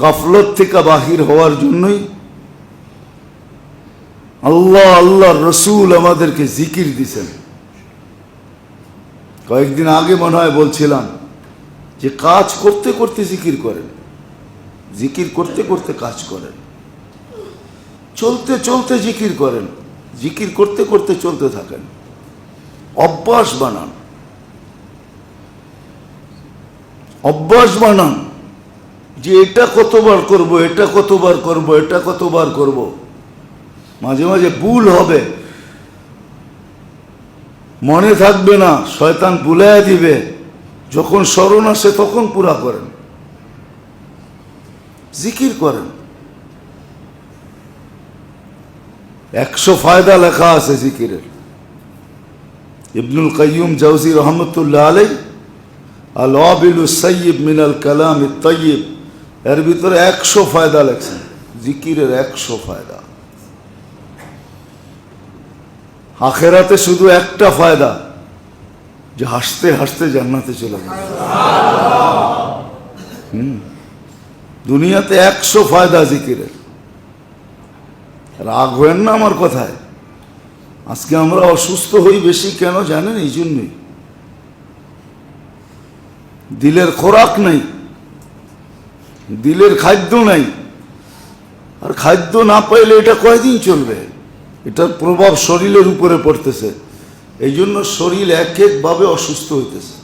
গাফলত থেকে বাহির হওয়ার জন্যই আল্লাহ আল্লাহ রসুল আমাদেরকে জিকির দিছেন। কয়েকদিন আগে মনে হয় বলছিলাম যে কাজ করতে করতে জিকির করেন। জিকির করতে করতে কাজ করেন। চলতে চলতে জিকির করেন। জিকির করতে করতে চলতে থাকেন। অভ্যাস বানান। অভ্যাস বানান। যে এটা কতবার করব, এটা কতবার করব, এটা কতবার করব। মাঝে মাঝে ভুল হবে। মনে থাকবে না, শয়তান ভুলাই দিবে। যখন স্মরণ আসে তখন পুরা করেন। জিকির করেন। একশো ফায়দা লেখা আছে জিকিরের। ইবনুল কাইয়ুম জাউজি রহমতুল্লাহ আলাই আল অবিলু সৈয়ব মিনাল কালাম তৈয়ব এর ভিতরে একশো ফায়দা লেখছেন। জিকিরের একশো ফায়দা। আখেরাতে শুধু একটা ফায়দা, যে হাসতে হাসতে জান্নাতে চলে যাবে দুনিয়াতে একশো ফায়দা জিকিরের। রাগ হয়েন না আমার কথায়। আজকে আমরা অসুস্থ হই বেশি কেন জানেন? এই জন্যই দিলের খোরাক নেই। দিলের খাদ্য নাই। আর খাদ্য না পাইলে এটা কয়দিন চলবে? এটার প্রভাব শরীরের উপরে পড়তেছে। এই জন্য শরীর এক একভাবে অসুস্থ হইতেছে।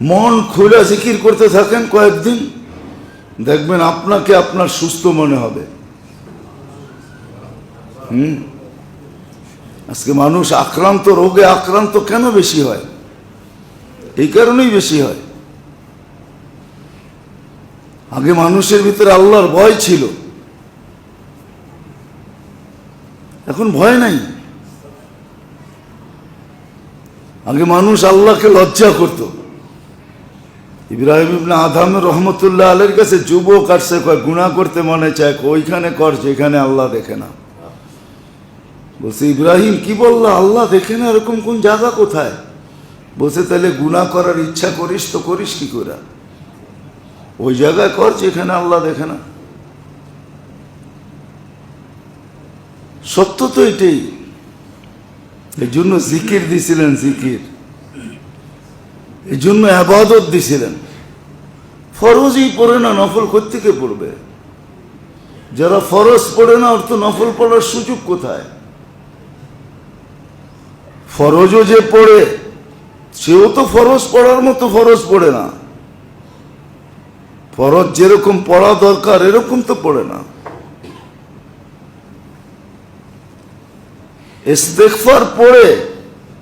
মন খুলে জিকির করতে থাকেন কয়েকদিন, দেখবেন আপনাকে আপনার সুস্থ মনে হবে। হুম? আজকে মানুষ আক্রান্ত, রোগে আক্রান্ত কেন বেশি হয়? এই কারণেই বেশি হয়। আগে মানুষের ভিতরে আল্লাহর ভয় ছিল। এখন ভয় নাই। আগে মানুষ আল্লাহকে লজ্জা করত। ইব্রাহিম আধাম রহমতুল্লাহ আলের কাছে যুবক আসছে কয় গুণা করতে মনে চায় ওইখানে কর যেখানে আল্লাহ দেখে না। বলছে, ইব্রাহিম, কি বললা? আল্লাহ দেখে না এরকম কোন জায়গা কোথায়? বলছে তাহলে গুণা করার ইচ্ছা করিস তো করিস কি করে ওই জায়গায় কর যেখানে আল্লাহ দেখে না। সত্য তো এটাই। এই জন্য জিকির দিছিলেন, জিকির। এই জন্য আবাদত দিছিলেন। ফরজই পড়ে না, নফল থেকে পড়বে? যারা ফরজ পড়ে না, অর্থ নফল পড়ার সুযোগ কোথায়? ফরজও যে পড়ে, সেও তো ফরজ পড়ার মতো ফরজ পড়ে না। ফরজ যেরকম পড়া দরকার, এরকম তো পড়ে না। ইস্তেকফার পড়ে,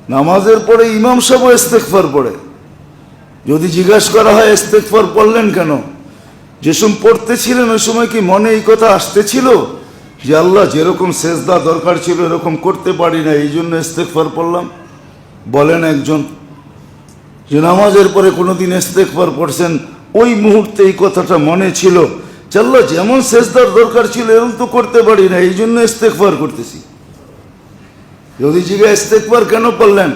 নামাজের পরে ইমাম সাহেব ইস্তেকফার পড়ে। যদি জিজ্ঞাসা করা হয় ইস্তেকফার পড়লেন কেন? যে সময় পড়তেছিলেন, ওই সময় কি মনে এই কথা আসতেছিল? যে আল্লাহ যেরকম সেজদা দরকার ছিল, এরকম করতে পারি না, এই জন্য ইস্তেকফার পড়লাম। বলেন একজন, যে নামাজের পরে কোনোদিন ইস্তেকফার পড়ছেন ওই মুহূর্তে এই কথাটা মনে ছিল যে যেমন সেজদার দরকার ছিল, এরকম তো করতে পারি না, এই জন্য ইস্তেকফার করতেছি। যদি জিজ্ঞা ইস্তেকবার কেন পড়লেন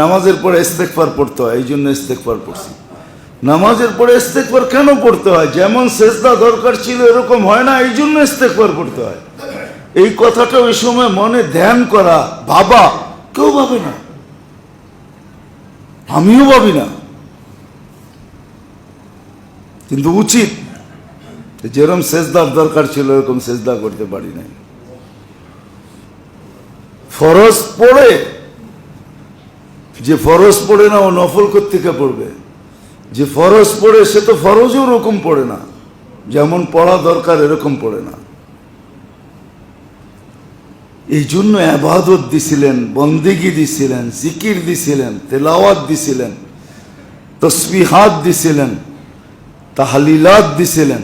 নামাজের পরে ইস্তেকবার পড়তে হয়, এই জন্য ইস্তেকবার পড়ছি। নামাজের পরে ইস্তেকবার কেন পড়তে হয়? যেমন সেজদা দরকার ছিল, এরকম হয় না, এই জন্য ইস্তেকবার পড়তে হয়। এই কথাটা ওই সময় মনে ধ্যান করা, ভাবা, কেউ ভাবে না। আমিও ভাবি না। কিন্তু উচিত যেরকম সেজদার দরকার ছিল, এরকম সেজদা করতে পারি নাই। ফরজ পড়ে, যে ফরজ পড়ে না, ও নফল থেকে পড়বে। যে ফরজ পড়ে, সে তো ফরজও ওরকম পড়ে না। যেমন পড়া দরকার, এরকম পড়ে না। এই জন্য আবাদত দিছিলেন, বন্দিগি দিছিলেন, জিকির দিছিলেন, তেলাওয়াত দিছিলেন, তসবিহাত দিছিলেন। তাহলিলাত দিছিলেন,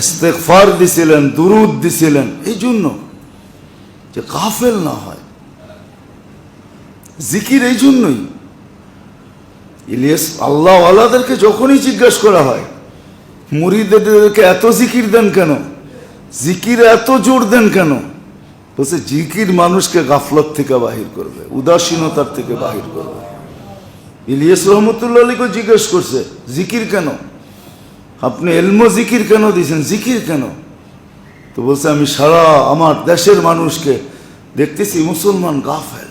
ইস্তেগফার দিছিলেন, দুরুদ দিছিলেন, এই জন্য যে কাফেল না হয়। জিকির এই জন্যই। ইলিয়াস আল্লাহ আল্লাহদেরকে যখনই জিজ্ঞাসা করা হয়, মুরিদেরকে এত জিকির দেন কেন? জিকির এত জোর দেন কেন? বলছে, জিকির মানুষকে গাফলত থেকে বাহির করবে, উদাসীনতার থেকে বাহির করবে। ইলিয়াস রহমতুল্লাহ আলীকে জিজ্ঞেস করছে, জিকির কেন? আপনি এলমো জিকির কেন দিয়েছেন? জিকির কেন? তো বলছে, আমি সারা আমার দেশের মানুষকে দেখতেছি মুসলমান গাফেল।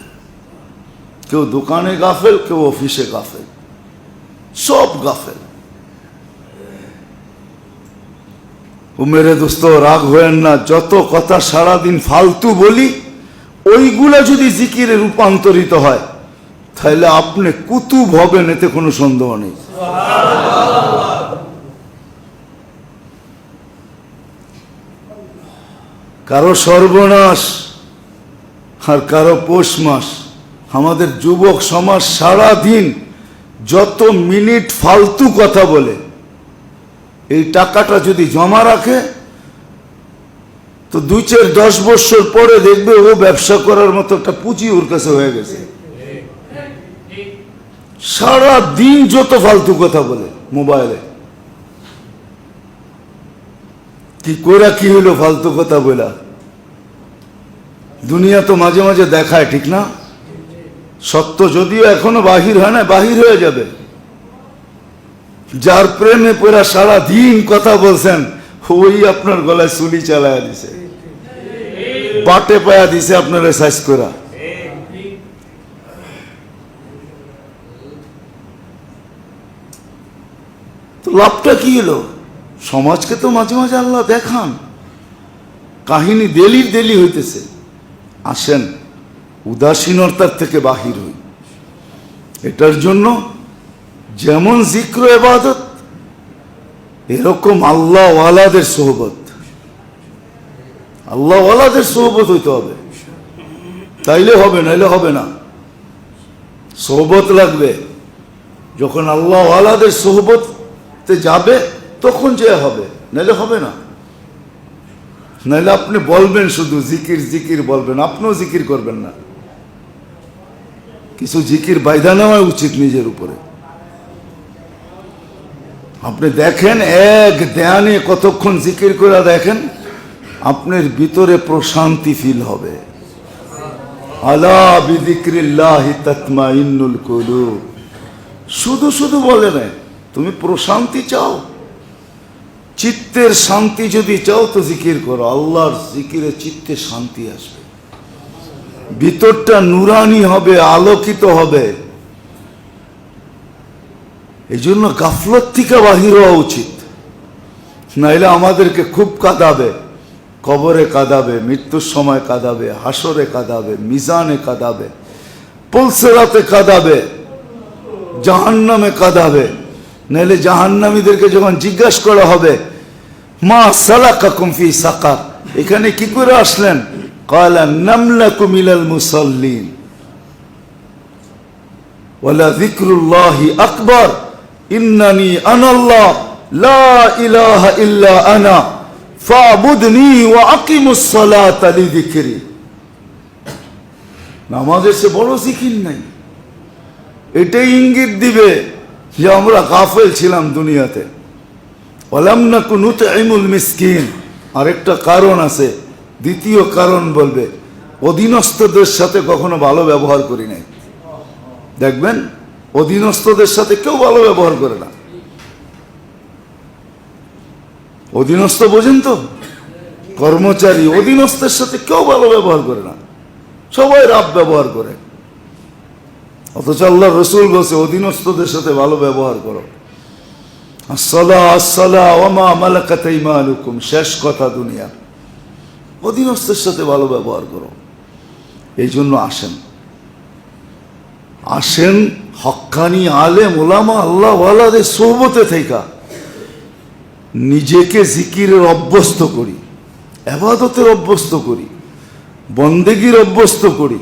কেউ দোকানে গাফেল, কেউ অফিসে গাফেল। সব গাফেল। ও মেরে দোস্ত, রাগ হয়েন না, যত কথা সারাদিন ফালতু বলি, ওইগুলা যদি জিকিরে রূপান্তরিত হয় তাহলে আপনি কুতুব হবেন, এতে কোনো সন্দেহ নেই। কারও সর্বনাশ আর কারও পৌষ মাস আমাদের যুবক সমাজ সারা দিন যত মিনিট ফালতু কথা বলে, এই টাকাটা যদি জমা রাখে, তো দুই চার দশ বছর পরে দেখবে ও ব্যবসা করার মতো একটা পুঁজি ওর কাছে হয়ে গেছে। সারা দিন যত ফালতু কথা বলে মোবাইলে। কি কইরা কি হইল ফালতু কথা বলা দুনিয়া তো মাঝে মাঝে দেখায়, ঠিক না? সত্য যদিও এখনও বাহির হয় না, বাহির হয়ে যাবে। যার প্রেমে পড়া সারা দিন কথা বলছেন, ওই আপনার গলায় চুলি চালায়া দিছে। বাটে পায়া দিছে আপনারা সাইজ করা তো লাভটা কি এলো? সমাজকে তো মাঝে মাঝে আল্লাহ দেখান। কাহিনী দেলির দেলি হইতেছে। আসেন, উদাসীনতার থেকে বাহির হই। এটার জন্য যেমন জিক্র এবাদত, এরকম আল্লাহ ওয়ালাদের সোহবত। আল্লাহ ওয়ালাদের সোহবত হইতে হবে। তাইলে হবে, নাইলে হবে না। সোহবত লাগবে। যখন আল্লাহ ওয়ালাদের সোহবতে যাবে, তখন যে হবে। নাহলে হবে না। নাহলে আপনি বলবেন শুধু, জিকির জিকির বলবেন। আপনিও জিকির করবেন না। কিছু জিকির বাইধা নেওয়া উচিত নিজের উপরে। আপনি দেখেন, এক ধ্যানে কতক্ষণ জিকির করে দেখেন, আপনার ভিতরে প্রশান্তি ফিল হবে। আলা বিদিক্রিল্লাহি তাতমা ইন্নুল শুধু শুধু বলে না তুমি প্রশান্তি চাও? চিত্তের শান্তি যদি চাও তো জিকির করো। আল্লাহর জিকিরে চিত্তে শান্তি আসবে। ভিতরটা নুরানি হবে, আলোকিত হবে। এই জন্য গাফলত থেকে বাহির হওয়া উচিত। নাইলে আমাদেরকে খুব কাঁদাবে, কবরে কাঁদাবে, মৃত্যুর সময় কাঁদাবে, হাসরে কাঁদাবে, মিজানে কাঁদাবে, পলসেরাতে কাঁদাবে, জাহান্নামে কাঁদাবে। নাহলে জাহান্নামীদেরকে যখন জিজ্ঞাসা করা হবে, মা সালাকা কুমফি সাকার এখানে কি করে আসলেন? কয়লা নামলা কুমিলাল মুসল্লিন ওলা জিক্রুল্লাহি আকবর ইন্নানি আনাল্লাহ, লা ইলাহা ইল্লা আনা ফাবুদনি ওয়া আকিমুস সালাতা লিযিকরি নামাজের সে বড় জিকির নাই এটাই ইঙ্গিত দিবে যে আমরা গাফেল ছিলাম দুনিয়াতে। ওলাম না মিসকিন। আরেকটা কারণ আছে, দ্বিতীয় কারণ বলবে, অধীনস্থদের সাথে কখনো ভালো ব্যবহার করি নাই। দেখবেন, অধীনস্থদের সাথে কেউ ভালো ব্যবহার করে না। অধীনস্থ বোঝেন তো? কর্মচারী অধীনস্থের সাথে কেউ ভালো ব্যবহার করে না। সবাই রাব ব্যবহার করে। অথচ আল্লাহ রসুল বলছে, অধীনস্থদের সাথে ভালো ব্যবহার করো। শেষ কথা দুনিয়া। অধীনস্থের সাথে ভালো ব্যবহার করো। এই জন্য আসেন। আসেন, হক্কানি আলেম ওলামা আল্লাহ সোহবতে থেকে নিজেকে জিকিরের অভ্যস্ত করি, এবাদতের অভ্যস্ত করি, বন্দেগির অভ্যস্ত করি।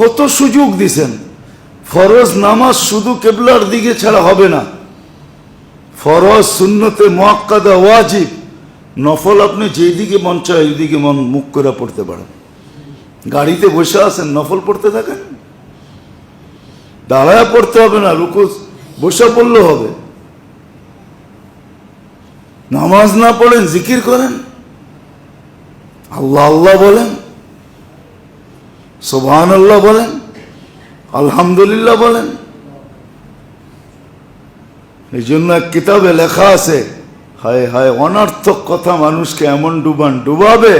কত সুযোগ দিছেন। ফরজ নামাজ শুধু কেবলার দিকে ছাড়া হবে না। ফরজ শূন্যতে মোয়াক্কাদা ওয়াজিব। নফল আপনি যেই দিকে মন চায় ওই দিকে মন মুখ করে পড়তে পারেন। গাড়িতে বসে আছেন, নফল পড়তে থাকেন? দাঁড়ায় পড়তে হবে না, রুকু বসে পড়লে হবে। নামাজ না পড়েন, জিকির করেন? আল্লাহ আল্লাহ বলেন সোভান আল্লাহ বলেন, আলহামদুলিল্লাহ বলেন। এই জন্য এক কিতাবে লেখা আছে, হায় হায়, অনর্থক কথা মানুষকে এমন ডুবান, ডুবাবে?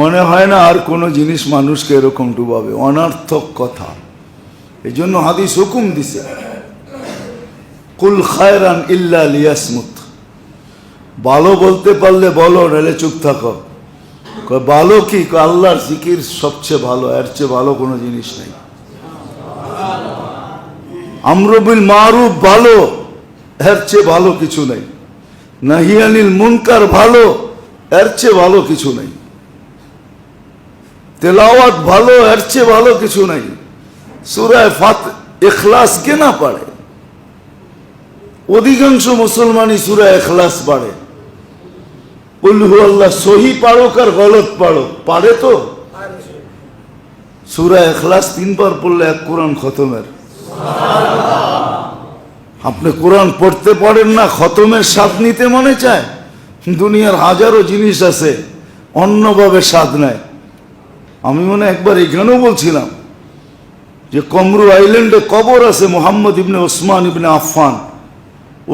মনে হয় না আর কোনো জিনিস মানুষকে এরকম ডুবাবে, অনার্থক কথা। এই জন্য হাদিস হুকুম দিছে, কুল খায়রান ইল্লা লিয়াসমুত। ভালো বলতে পারলে বলো, নাহলে চুপ থাকো। ভালো কি? আল্লাহর জিকির সবচেয়ে ভালো, এর চেয়ে ভালো কোনো জিনিস নেই। আমরবিল মারুফ ভালো, এর চেয়ে ভালো কিছু নেই। নাহিয়ানিল মুনকার ভালো, এর চেয়ে ভালো কিছু নেই। তেলাওয়াত ভালো, এর চেয়ে ভালো কিছু নেই। সুরায় ফাত এখলাস কে না পারে? অধিকাংশ মুসলমানই সুরা এখলাস পারে। আল্লাহ সহি পারক আর গলত পারো পারে তো? সুরা এখলাস তিনবার পড়লে এক কোরআন খতমের। আপনি কোরআন পড়তে পারেন না খতমের স্বাদ নিতে মনে চায়? দুনিয়ার হাজারো জিনিস আছে অন্যভাবে স্বাদ নেয় আমি মনে হয় একবার এখানেও বলছিলাম যে কমরু আইল্যান্ডে কবর আছে মোহাম্মদ ইবনে ওসমান ইবনে আফফান।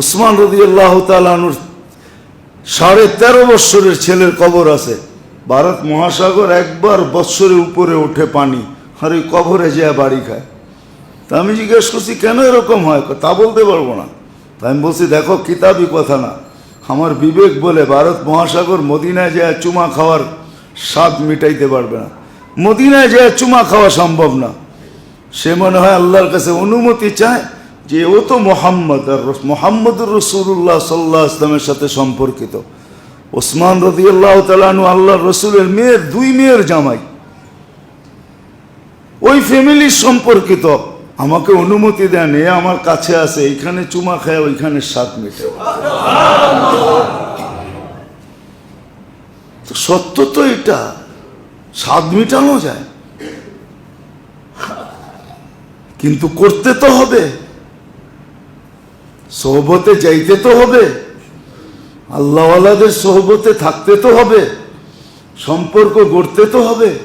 ওসমান রদি আল্লাহ তালানুর সাড়ে তেরো বৎসরের ছেলের কবর আছে। ভারত মহাসাগর একবার বৎসরের উপরে ওঠে পানি, আর ওই কবরে যায় বাড়ি খায়। তা আমি জিজ্ঞেস করছি, কেন এরকম হয়? তা বলতে পারব না। তা আমি বলছি, দেখো, কিতাবই কথা না। আমার বিবেক বলে ভারত মহাসাগর মদিনায় যায় চুমা খাওয়ার স্বাদ মিটাইতে পারবে না। মদিনায় যায় চুমা খাওয়া সম্ভব না। সে মনে হয় আল্লাহর কাছে অনুমতি চায় যে ও তো মোহাম্মদ আর মোহাম্মদুর রসুল্লাহ সাল্লাহ ইসলামের সাথে সম্পর্কিত। ওসমান রদি আল্লাহ তালানু আল্লাহ রসুলের মেয়ের দুই মেয়ের জামাই। ওই ফ্যামিলির সম্পর্কিত। আমাকে অনুমতি দেন, এ আমার কাছে আছে এইখানে চুমা খায়, ওইখানে স্বাদ মেটে। সত্য তো এটা, স্বাদ মিটানো যায়। কিন্তু করতে তো হবে। সোহবতে যাইতে তো হবে। আল্লাহওয়ালাদের সোহবতে থাকতে তো হবে। সম্পর্ক গড়তে তো হবে।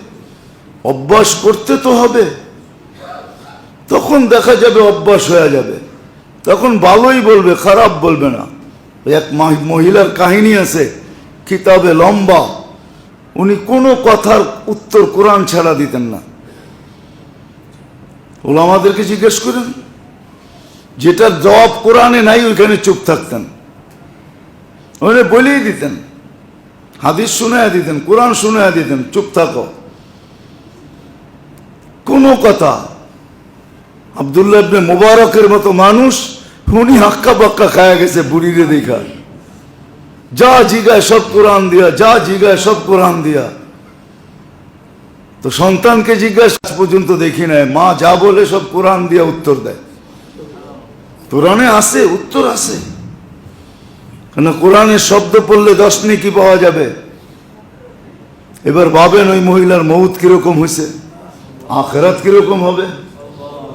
অভ্যাস করতে তো হবে। তখন দেখা যাবে অভ্যাস হয়ে যাবে। তখন ভালোই বলবে, খারাপ বলবে না। এক মহি- মহিলার কাহিনী আছে, কিতাবে লম্বা। উনি কোনো কথার উত্তর কোরআন ছাড়া দিতেন না। ওগুলো আমাদেরকে জিজ্ঞেস করেন যেটার জবাব কোরআনে নাই, ওইখানে চুপ থাকতেন। ওখানে বলেই দিতেন। হাদিস শুনে দিতেন, কোরআন শুনে দিতেন, চুপ থাকো। কোনো কথা, আবদুল্লাহ ইবনে মুবারকের মতো মানুষ, উনি হাক্কা বাক্কা খায়া গেছে বুড়িরে দেখা। যা জিগায় সব কোরআন দিয়া, যা জিগায় সব কোরআন দিয়া। তো সন্তানকে জিজ্ঞাসা পর্যন্ত দেখি নাই, মা যা বলে সব কোরআন দিয়া উত্তর দেয়। কোরআনে আছে, উত্তর আছে। কেন কোরআনের শব্দ পড়লে দশ কি পাওয়া যাবে? এবার ভাবেন ওই মহিলার মৌত কীরকম হয়েছে? আখেরাত কীরকম হবে?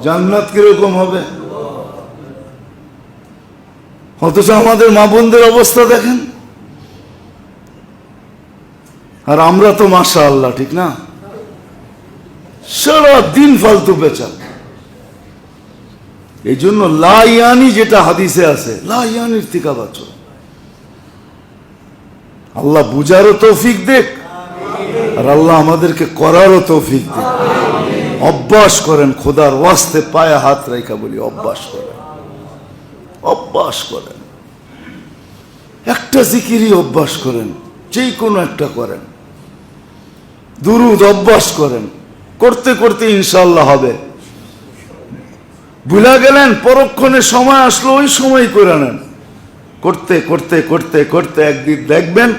জান্নাত কীরকম হবে? অথচ আমাদের মা বোনদের অবস্থা দেখেন। আর আমরা তো মাসা আল্লাহ ঠিক না? সারা দিন ফালতু বেচা এই জন্য লাইয়ানি যেটা হাদিসে আছে লাইয়ানির টিকা বাঁচো আল্লাহ বুঝারও তৌফিক দেখ, আর আল্লাহ আমাদেরকে করারও তৌফিক দেখ। অভ্যাস করেন, খোদার ওয়াস্তে পায়ে হাত রেখা বলি, অভ্যাস করেন। অভ্যাস করেন। একটা জিকিরই অভ্যাস করেন, যেই কোনো একটা করেন। দুরুদ অভ্যাস করেন, করতে করতে ইনশাল্লাহ হবে। ভুলা গেলেন, পরক্ষণে সময় আসলো, ওই সময় করে নেন। করতে করতে করতে করতে একদিন দেখবেন,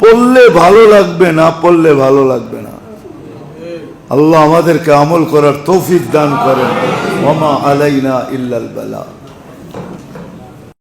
পড়লে ভালো লাগবে না, পড়লে ভালো লাগবে না। আল্লাহ আমাদেরকে আমল করার তৌফিক দান করেন। মামা আলাইনা ইল্লাল বালা।